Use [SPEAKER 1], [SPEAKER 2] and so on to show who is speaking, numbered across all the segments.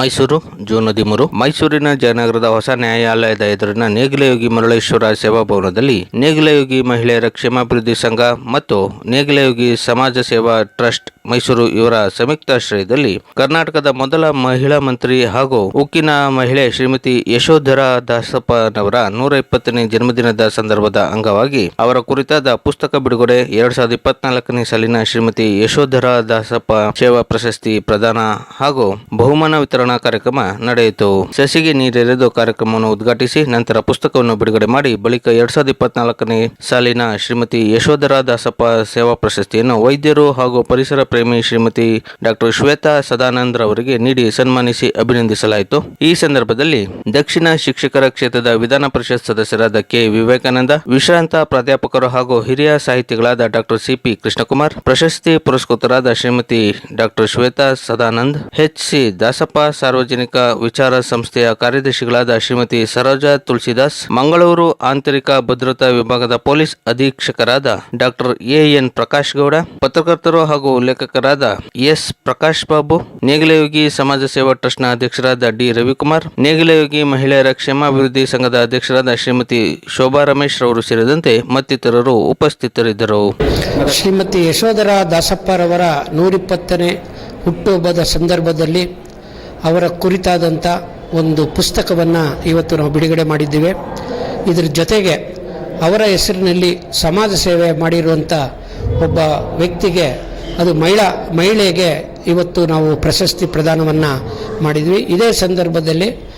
[SPEAKER 1] Mysuru, June ಹದಿಮೂರು. ಮೈಸೂರಿನ ಜಯನಗರದ ಹೊಸ ನ್ಯಾಯಾಲಯದ ಎದುರಿನ ನೇಗಿಲಯೋಗಿ ಮರಳೇಶ್ವರ ಸೇವಾ ಭವನದಲ್ಲಿ ನೇಗಿಲಯೋಗಿ ಮಹಿಳೆಯರ ಕ್ಷೇಮಾಭಿವೃದ್ಧಿ ಸಂಘ ಮತ್ತು ನೇಗಿಲಯೋಗಿ ಸಮಾಜ ಸೇವಾ ಟ್ರಸ್ಟ್ ಮೈಸೂರು ಇವರ ಸಂಯುಕ್ತಾಶ್ರಯದಲ್ಲಿ ಕರ್ನಾಟಕದ ಮೊದಲ ಮಹಿಳಾ ಮಂತ್ರಿ ಹಾಗೂ ಉಕ್ಕಿನ ಮಹಿಳೆ ಶ್ರೀಮತಿ ಯಶೋಧರ ದಾಸಪ್ಪನವರ ನೂರ ಇಪ್ಪತ್ತನೇ ಜನ್ಮದಿನದ ಸಂದರ್ಭದ ಅಂಗವಾಗಿ ಅವರ ಕುರಿತಾದ ಪುಸ್ತಕ ಬಿಡುಗಡೆ ಎರಡ್ ಸಾವಿರದ ಇಪ್ಪತ್ನಾಲ್ಕನೇ ಸಾಲಿನ ಶ್ರೀಮತಿ ಯಶೋಧರ ದಾಸಪ್ಪ ಸೇವಾ ಪ್ರಶಸ್ತಿ ಪ್ರದಾನ ಹಾಗೂ ಬಹುಮಾನ ವಿತರಣಾ ಕಾರ್ಯಕ್ರಮ ನಡೆಯಿತು. ಸಸಿಗೆ ನೀರೆರೆದು ಕಾರ್ಯಕ್ರಮವನ್ನು ಉದ್ಘಾಟಿಸಿ ನಂತರ ಪುಸ್ತಕವನ್ನು ಬಿಡುಗಡೆ ಮಾಡಿ ಬಳಿಕ ಎರಡ್ ಸಾವಿರದ ಇಪ್ಪತ್ನಾಲ್ಕನೇ ಸಾಲಿನ ಶ್ರೀಮತಿ ಯಶೋಧರ ದಾಸಪ್ಪ ಸೇವಾ ಪ್ರಶಸ್ತಿಯನ್ನು ವೈದ್ಯರು ಹಾಗೂ ಪರಿಸರ ಪ್ರೇಮಿ ಶ್ರೀಮತಿ ಡಾಕ್ಟರ್ ಶ್ವೇತಾ ಸದಾನಂದ ರವರಿಗೆ ನೀಡಿ ಸನ್ಮಾನಿಸಿ ಅಭಿನಂದಿಸಲಾಯಿತು. ಈ ಸಂದರ್ಭದಲ್ಲಿ ದಕ್ಷಿಣ ಶಿಕ್ಷಕರ ಕ್ಷೇತ್ರದ ವಿಧಾನ ಪರಿಷತ್ ಸದಸ್ಯರಾದ ಕೆ. ವಿವೇಕಾನಂದ, ವಿಶ್ರಾಂತ ಪ್ರಾಧ್ಯಾಪಕರು ಹಾಗೂ ಹಿರಿಯ ಸಾಹಿತಿಗಳಾದ ಡಾಕ್ಟರ್ ಸಿಪಿ ಕೃಷ್ಣಕುಮಾರ್, ಪ್ರಶಸ್ತಿ ಪುರಸ್ಕೃತರಾದ Shrimati doctor Shweta Sadanand, H. C. Dasappa ಸಾರ್ವಜನಿಕ ವಿಚಾರ ಸಂಸ್ಥೆಯ ಕಾರ್ಯದರ್ಶಿಗಳಾದ ಶ್ರೀಮತಿ ಸರೋಜಾ ತುಳಸಿದಾಸ್, ಮಂಗಳೂರು ಆಂತರಿಕ ಭದ್ರತಾ ವಿಭಾಗದ police ಅಧೀಕ್ಷಕರಾದ doctor A N Prakash Gowda ಪತ್ರಕರ್ತರು ಹಾಗೂ ಲೇಖಕರಾದ ಎಸ್ ಪ್ರಕಾಶ್ ಬಾಬು ನೇಗಿಲಯೋಗಿ ಸಮಾಜ ಸೇವಾ ಟ್ರಸ್ಟ್ನ ಅಧ್ಯಕ್ಷರಾದ ಡಿ ರವಿಕುಮಾರ್, ನೇಗಿಲಯೋಗಿ ಮಹಿಳೆಯರ ಕ್ಷೇಮಾಭಿವೃದ್ಧಿ ಸಂಘದ ಅಧ್ಯಕ್ಷರಾದ ಶ್ರೀಮತಿ ಶೋಭಾ ರಮೇಶ್ ರವರು ಸೇರಿದಂತೆ ಮತ್ತಿತರರು ಉಪಸ್ಥಿತರಿದ್ದರು.
[SPEAKER 2] ಶ್ರೀಮತಿ ಯಶೋಧರ ದಾಸಪ್ಪರವರ ನೂರಿಪ್ಪತ್ತನೇ ಹುಟ್ಟುಹಬ್ಬದ ಸಂದರ್ಭದಲ್ಲಿ ಅವರ ಕುರಿತಾದಂಥ ಒಂದು ಪುಸ್ತಕವನ್ನು ಇವತ್ತು ನಾವು ಬಿಡುಗಡೆ ಮಾಡಿದ್ದೇವೆ. ಇದರ ಜೊತೆಗೆ ಅವರ ಹೆಸರಿನಲ್ಲಿ ಸಮಾಜ ಸೇವೆ ಮಾಡಿರುವಂಥ ಒಬ್ಬ ವ್ಯಕ್ತಿಗೆ, ಅದು ಮಹಿಳಾ, ಮಹಿಳೆಗೆ ಇವತ್ತು ನಾವು ಪ್ರಶಸ್ತಿ ಪ್ರದಾನವನ್ನು ಮಾಡಿದ್ವಿ. ಇದೇ ಸಂದರ್ಭದಲ್ಲಿ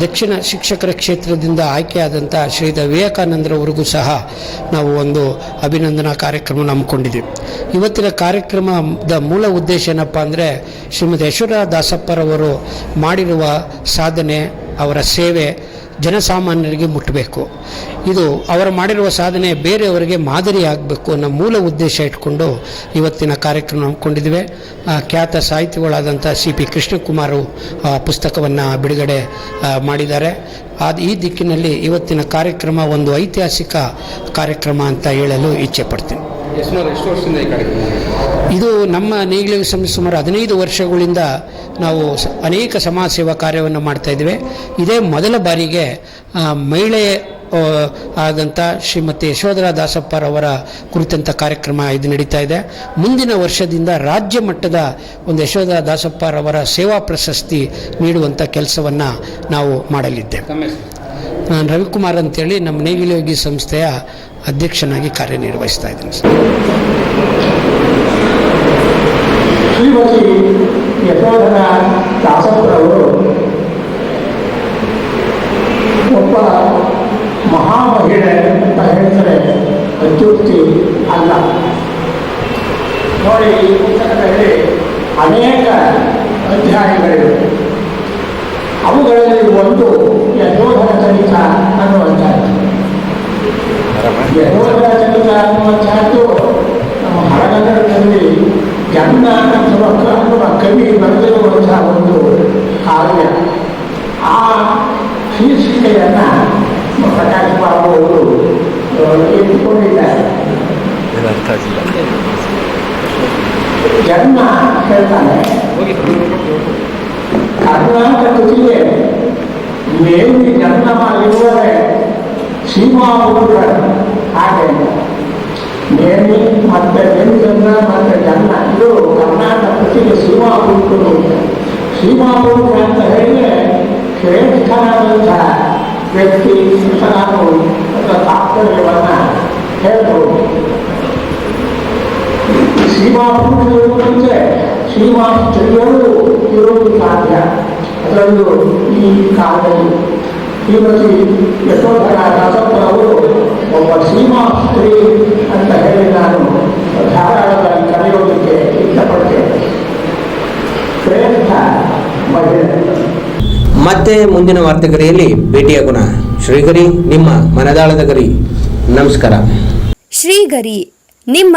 [SPEAKER 2] ದಕ್ಷಿಣ ಶಿಕ್ಷಕರ ಕ್ಷೇತ್ರದಿಂದ ಆಯ್ಕೆಯಾದಂಥ ಶ್ರೀದ ವಿವೇಕಾನಂದರವರಿಗೂ ಸಹ ನಾವು ಒಂದು ಅಭಿನಂದನಾ ಕಾರ್ಯಕ್ರಮ ಹಮ್ಮಿಕೊಂಡಿದ್ದೀವಿ ಇವತ್ತಿನ ಕಾರ್ಯಕ್ರಮದ ಮೂಲ ಉದ್ದೇಶ ಏನಪ್ಪ ಅಂದರೆ ಶ್ರೀಮತಿ ಯಶೋರ ದಾಸಪ್ಪರವರು ಮಾಡಿರುವ ಸಾಧನೆ, ಅವರ ಸೇವೆ ಜನಸಾಮಾನ್ಯರಿಗೆ ಮುಟ್ಟಬೇಕು. ಇದು ಅವರು ಮಾಡಿರುವ ಸಾಧನೆ ಬೇರೆಯವರಿಗೆ ಮಾದರಿಯಾಗಬೇಕು ಅನ್ನೋ ಮೂಲ ಉದ್ದೇಶ ಇಟ್ಕೊಂಡು ಇವತ್ತಿನ ಕಾರ್ಯಕ್ರಮ ಹಮ್ಮಿಕೊಂಡಿದ್ದೇವೆ. ಖ್ಯಾತ ಸಾಹಿತಿಗಳಾದಂಥ ಸಿ ಪಿ ಕೃಷ್ಣಕುಮಾರು ಪುಸ್ತಕವನ್ನು ಬಿಡುಗಡೆ ಮಾಡಿದ್ದಾರೆ. ಅದು ಈ ದಿಕ್ಕಿನಲ್ಲಿ ಇವತ್ತಿನ ಕಾರ್ಯಕ್ರಮ ಒಂದು ಐತಿಹಾಸಿಕ ಕಾರ್ಯಕ್ರಮ ಅಂತ ಹೇಳಲು ಇಚ್ಛೆ ಪಡ್ತೀನಿ. ಇದು ನಮ್ಮ ನೇಗಿಲ ಸಂಸ್ಥೆ ಸುಮಾರು ಹದಿನೈದು ವರ್ಷಗಳಿಂದ ನಾವು ಅನೇಕ ಸಮಾಜ ಸೇವಾ ಕಾರ್ಯವನ್ನು ಮಾಡ್ತಾ ಇದ್ದೇವೆ. ಇದೇ ಮೊದಲ ಬಾರಿಗೆ ಮಹಿಳೆ ಆದಂಥ ಶ್ರೀಮತಿ ಯಶೋಧರ ದಾಸಪ್ಪರವರ ಕುರಿತಂಥ ಕಾರ್ಯಕ್ರಮ ಇದು ನಡೀತಾ ಇದೆ. ಮುಂದಿನ ವರ್ಷದಿಂದ ರಾಜ್ಯ ಮಟ್ಟದ ಒಂದು ಯಶೋಧರ ದಾಸಪ್ಪರವರ ಸೇವಾ ಪ್ರಶಸ್ತಿ ನೀಡುವಂಥ ಕೆಲಸವನ್ನು ನಾವು ಮಾಡಲಿದ್ದೇವೆ. ನಾನು ರವಿಕುಮಾರ್ ಅಂತೇಳಿ ನಮ್ಮ ನೇಗಿಲಯೋಗಿ ಸಂಸ್ಥೆಯ ಅಧ್ಯಕ್ಷನಾಗಿ ಕಾರ್ಯನಿರ್ವಹಿಸ್ತಾ ಇದ್ದೀನಿ ಸರ್.
[SPEAKER 3] ಶ್ರೀಮತಿ ಮಹಾ ಮಹಿಳೆ ಒಬ್ಬ ಅಂತ ಹೇಳಿದರೆ ಅತ್ಯುಕ್ತಿ ಅಲ್ಲ. ನೋಡಿ, ಈ ಪುಸ್ತಕದಲ್ಲಿ ಅನೇಕ ಅಧ್ಯಾಯಗಳಿವೆ. ಅವುಗಳಲ್ಲಿ ಒಂದು ಯಶೋಧನ ಚರಿತ ಜನ್ಮ ಹೇಳ್ತಾನೆ ಕರ್ನಾಟಕಕ್ಕೆ ಮೇಲಿ ಜನ್ಮವಿರುವರೆ ಸೀಮಾ ಹಾಗೆ ಮೇಲಿ ಮತ್ತೆ ಜನ ಮತ್ತೆ ಜನ್ಮ ಇದು ಕರ್ನಾಟಕಕ್ಕೆ ಸೀಮಾ ಪುರುಷರು ಸೀಮಾ ಅಂತ ಹೇಳಿದ್ರೆ ಶ್ರೇಷ್ಠನಾದಂತಹ ವ್ಯಕ್ತಿ ಅಂತ ನಾನು ತಾತ್ಪರ್ಯವನ್ನ ಹೇಳ್ಬೋದು ಪುರುಷರು ಮುಂಚೆ ಸೀಮಾ ಸ್ತ್ರೀಯರು ಇರುವುದು ಸಾಧ್ಯ. ಅದರಲ್ಲೂ ಈ ಕಾಲದಲ್ಲಿ ಶ್ರೀಮತಿ ಯಶೋಧರ ದಾಸಪ್ಪನವರು ಒಬ್ಬ ಸೀಮಾ ಸ್ತ್ರೀ ಅಂತ ಹೇಳಿ ನಾನು ಧಾರಾಳದಲ್ಲಿ ಕರೆಯೋದಕ್ಕೆ ಇಷ್ಟಪಡ್ತೇನೆ. ಶ್ರೇಷ್ಠ ಮಹಿಳೆ.
[SPEAKER 4] ಮತ್ತೆ ಮುಂದಿನ ವಾರ್ತೆಗರಿಯಲ್ಲಿ ಭೇಟಿಯಾಗೋಣ ಶ್ರೀಗರಿ ನಿಮ್ಮ ಮನದಾಳದ ಗರಿ. ನಮಸ್ಕಾರ.
[SPEAKER 5] ಶ್ರೀಗರಿ ನಿಮ್ಮ